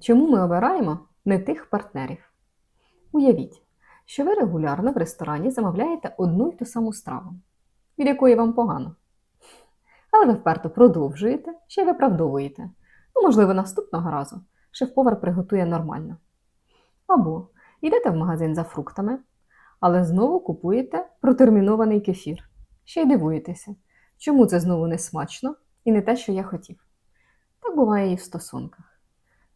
Чому ми обираємо не тих партнерів? Уявіть, що ви регулярно в ресторані замовляєте одну й ту саму страву, від якої вам погано. Але ви вперто продовжуєте, ще й виправдовуєте. Ну, можливо, наступного разу шеф-повар приготує нормально. Або йдете в магазин за фруктами, але знову купуєте протермінований кефір. Ще й дивуєтеся, чому це знову не смачно і не те, що я хотів. Так буває і в стосунках.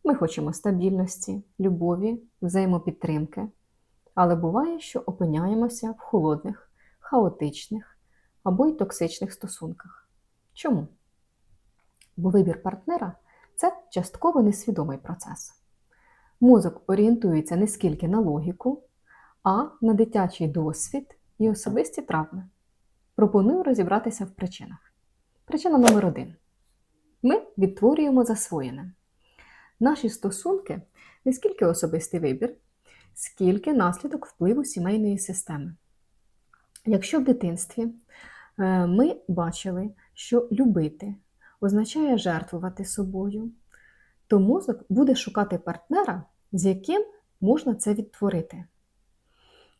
Ми хочемо стабільності, любові, взаємопідтримки, але буває, що опиняємося в холодних, хаотичних або й токсичних стосунках. Чому? Бо вибір партнера це частково несвідомий процес. Мозок орієнтується не скільки на логіку, а на дитячий досвід і особисті травми. Пропоную розібратися в причинах. Причина номер один. Ми відтворюємо засвоєне. Наші стосунки не скільки особистий вибір, скільки наслідок впливу сімейної системи. Якщо в дитинстві е, ми бачили, що любити означає жертвувати собою, то мозок буде шукати партнера, з яким можна це відтворити.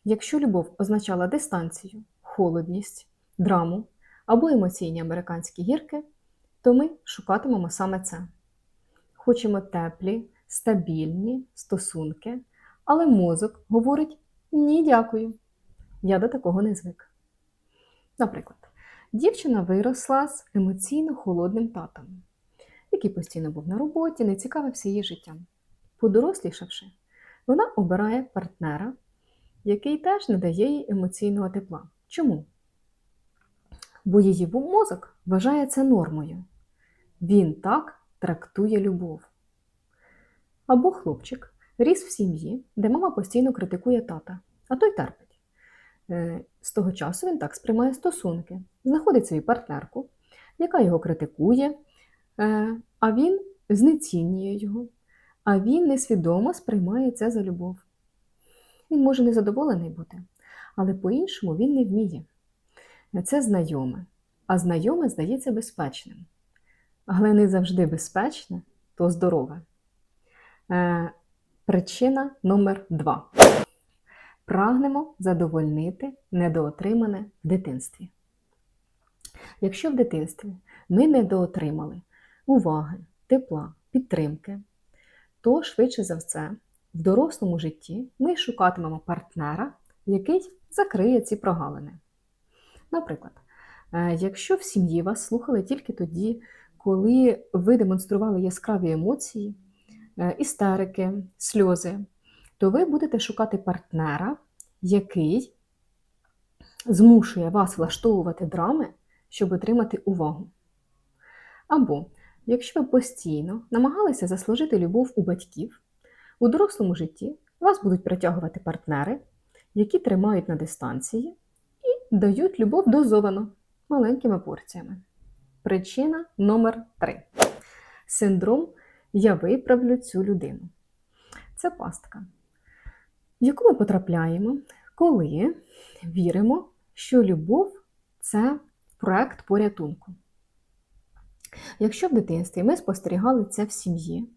Якщо любов означала дистанцію, холодність, драму або емоційні американські гірки, то ми шукатимемо саме це. Хочемо теплі, стабільні стосунки, але мозок говорить ні, дякую. Я до такого не звик. Наприклад, дівчина виросла з емоційно холодним татом, який постійно був на роботі, не цікавився її життям. Подорослішавши, вона обирає партнера, який теж не дає їй емоційного тепла. Чому? Бо її мозок вважає це нормою. Він так трактує любов. Або хлопчик ріс в сім'ї, де мама постійно критикує тата, а той терпить. Е, З того часу він так сприймає стосунки, знаходить свою партнерку, яка його критикує, е, а він знецінює його, а він несвідомо сприймає це за любов. Він може незадоволений бути, але по-іншому він не вміє. Це знайоме, а знайоме здається безпечним. Але не завжди безпечне, то здорове. Е, Причина номер два. Прагнемо задовольнити недоотримане в дитинстві. Якщо в дитинстві ми недоотримали уваги, тепла, підтримки, то швидше за все в дорослому житті ми шукатимемо партнера, який закриє ці прогалини. Наприклад, е, якщо в сім'ї вас слухали тільки тоді, коли ви демонстрували яскраві емоції, е, істерики, сльози, то ви будете шукати партнера, який змушує вас влаштовувати драми, щоб отримати увагу. Або, якщо ви постійно намагалися заслужити любов у батьків, у дорослому житті вас будуть притягувати партнери, які тримають на дистанції і дають любов дозовано маленькими порціями. Причина номер 3 Синдром Я виправлю цю людину. Це пастка, в яку ми потрапляємо, коли віримо, що любов це проект порятунку. Якщо в дитинстві ми спостерігали це в сім'ї,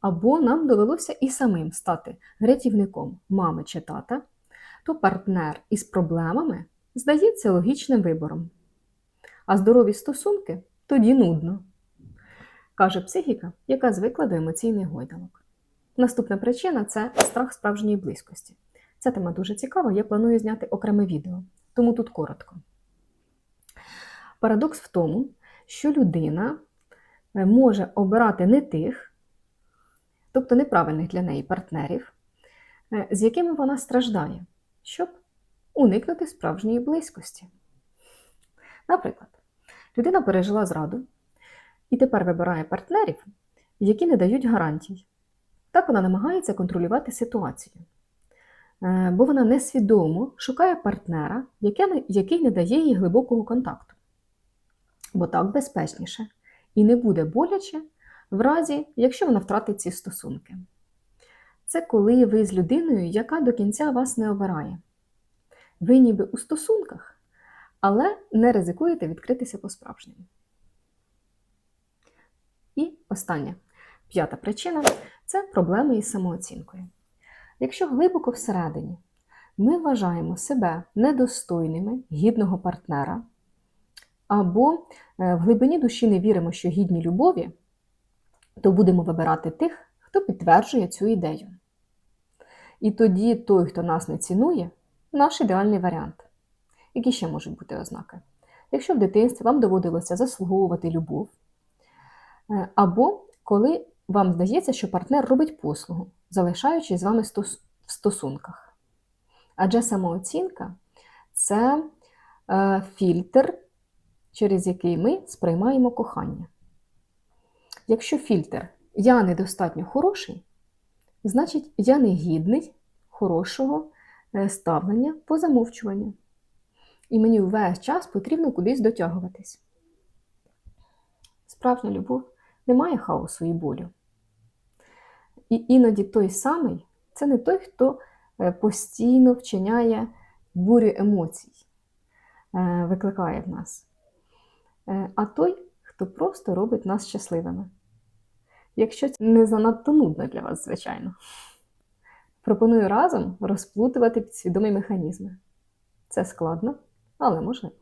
або нам довелося і самим стати рятівником мами чи тата, то партнер із проблемами здається логічним вибором. А здорові стосунки тоді нудно, каже психіка, яка звикла до емоційних гойдалок. Наступна причина це страх справжньої близькості. Ця тема дуже цікава, я планую зняти окреме відео, тому тут коротко. Парадокс в тому, що людина е, може обирати не тих, тобто неправильних для неї партнерів, е, з якими вона страждає, щоб уникнути справжньої близькості. Наприклад, людина пережила зраду і тепер вибирає партнерів, які не дають гарантій. Так вона намагається контролювати ситуацію. Е, Бо вона несвідомо шукає партнера, який не дає їй глибокого контакту. Бо так безпечніше і не буде боляче в разі, якщо вона втратить ці стосунки. Це коли ви з людиною, яка до кінця вас не обирає. Ви ніби у стосунках, але не ризикуєте відкритися по-справжньому. І останнє П'ята причина це проблеми із самооцінкою. Якщо глибоко всередині ми вважаємо себе недостойними гідного партнера, або е, в глибині душі не віримо, що гідні любові, то будемо вибирати тих, хто підтверджує цю ідею. І тоді той, хто нас не цінує, наш ідеальний варіант. Які ще можуть бути ознаки? Якщо в дитинстві вам доводилося заслуговувати любов, е, або коли вам здається, що партнер робить послугу, залишаючись з вами в стосунках. Адже самооцінка це е, фільтр, через який ми сприймаємо кохання. Якщо фільтр я недостатньо хороший, значить я не гідний хорошого е, ставлення по замовчуванню. І мені весь час потрібно кудись дотягуватись. Справжня любов не має хаосу і болю. І іноді той самий це не той, хто е, постійно вчиняє бурю емоцій, е, викликає в нас, Е, а той, хто просто робить нас щасливими. Якщо це не занадто нудно для вас, звичайно. Пропоную разом розплутувати підсвідомі механізми. Це складно, але можливо.